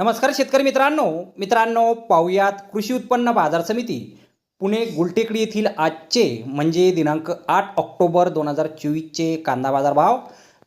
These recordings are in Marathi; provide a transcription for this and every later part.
नमस्कार शेतकरी मित्रांनो. मित्रांनो पाहुयात कृषी उत्पन्न बाजार समिती. पुणे गुलटेकडी येथील आजचे म्हणजे दिनांक आठ ऑक्टोबर दोन हजार चोवीसचे कांदा बाजार भाव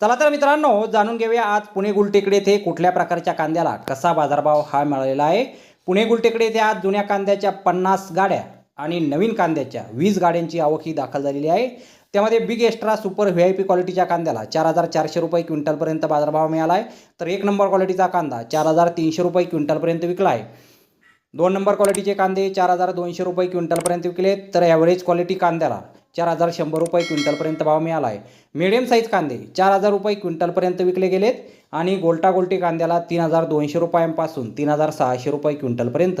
चला तर मित्रांनो जाणून घेऊया आज पुणे गुलटेकडी येथे कुठल्या प्रकारच्या कांद्याला कसा बाजारभाव हा मिळालेला आहे. पुणे गुलटेकडी येथे आज जुन्या कांद्याच्या पन्नास गाड्या आणि नवीन कांद्याच्या वीस गाड्यांची आवक ही दाखल झालेली आहे. त्यामध्ये big extra super V I P क्वालिटीच्या कांद्याला चार हजार चारशे रुपये क्विंटलपर्यंत बाजारभाव मिळाला आहे तर एक नंबर क्वालिटीचा कांदा चार हजार तीनशे रुपये क्विंटलपर्यंत विकला आहे दोन नंबर क्वालिटीचे कांदे चार हजार दोनशे रुपये क्विंटलपर्यंत विकले. तर ॲव्हरेज क्वालिटी कांद्याला चार हजार शंभर रुपये क्विंटलपर्यंत भाव मिळाला आहे मिडियम साईज कांदे चार हजार रुपये क्विंटलपर्यंत विकले गेलेत. आणि गोल्टा गोल्टी कांद्याला तीन हजार दोनशे रुपयांपासून तीन हजार सहाशे रुपये क्विंटलपर्यंत